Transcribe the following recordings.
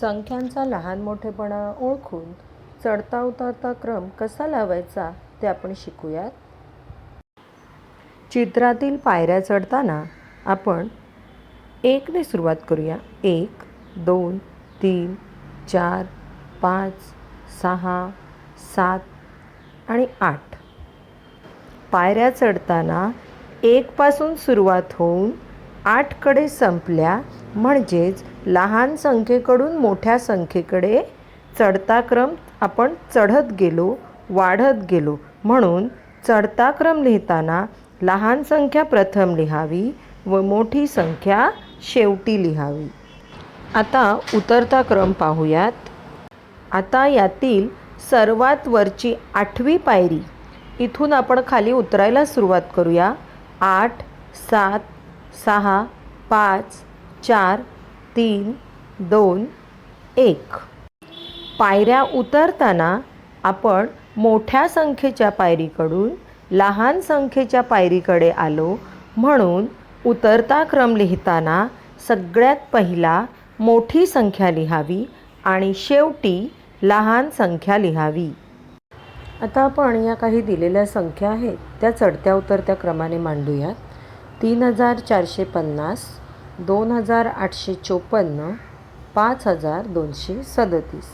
संख्यांचा लहान मोठेपणा ओळखून चढता उतरता क्रम कसा लावायचा ते आपण शिकूयात. चित्रातील पायऱ्या चढताना आपण एकने सुरुवात करूया. एक दोन तीन चार पाच सहा सात आणि आठ. पायऱ्या चढताना एकपासून सुरुवात होऊन आठकडे संपल्या म्हणजेच लहान संख्येकडून मोठ्या संख्येकडे चढता क्रम आपण चढत गेलो वाढत गेलो. म्हणून चढता क्रम लिहिताना लहान संख्या प्रथम लिहावी व मोठी संख्या शेवटी लिहावी. आता उतरता क्रम पाहूयात. आता यातील सर्वात वरची आठवी पायरी इथून आपण खाली उतरायला सुरुवात करूया. आठ सात सहा पाच चार तीन दोन एक. पायऱ्या उतरताना आपण मोठ्या संख्येच्या पायरीकडून लहान संख्येच्या पायरीकडे आलो म्हणून उतरता क्रम लिहिताना सगळ्यात पहिला मोठी संख्या लिहावी आणि शेवटी लहान संख्या लिहावी. आता आपण या काही दिलेल्या संख्या आहेत त्या चढत्या उतरत्या क्रमाने मांडूयात. तीन हजार चारशे पन्नास दोन हजार आठशे चोपन्न पाच हजार दोनशे सदतीस.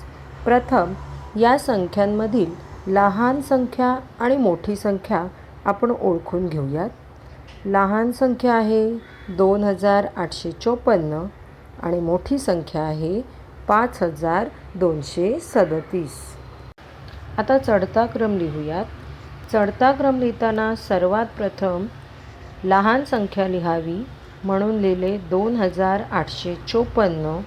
प्रथम या संख्यांमधील लहान संख्या आणि मोठी संख्या आपण ओळखून घेऊयात. लहान संख्या आहे दोन हजार आठशे चोपन्न आणि मोठी संख्या आहे पाच हजार दोनशे सदतीस. आता चढता क्रम लिहूयात. चढता क्रम लिहिताना सर्वात प्रथम लहान संख्या लिहावी. म्हणून लिहिले दोन हजार आठशे चोपन्न.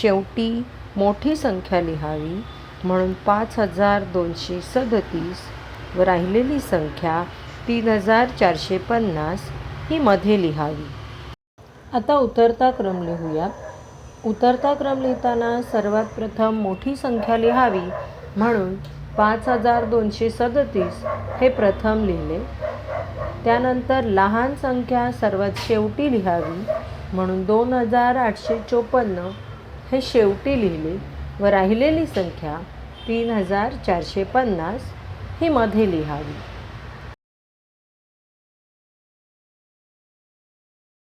शेवटी मोठी संख्या लिहावी म्हणून पाच हजार दोनशे सदतीस व राहिलेली संख्या तीन हजार चारशे पन्नास ही मध्ये लिहावी. आता उतरता क्रम लिहूया. उतरता क्रम लिहिताना सर्वात प्रथम मोठी संख्या लिहावी म्हणून पाच हजार दोनशे सदतीस हे प्रथम लिहिले. त्यानंतर लहान संख्या सर्वात शेवटी लिहावी म्हणून दोन हजार आठशे चोपन्न हे शेवटी लिहिले व राहिलेली संख्या तीन हजार चारशे पन्नास ही मध्ये लिहावी.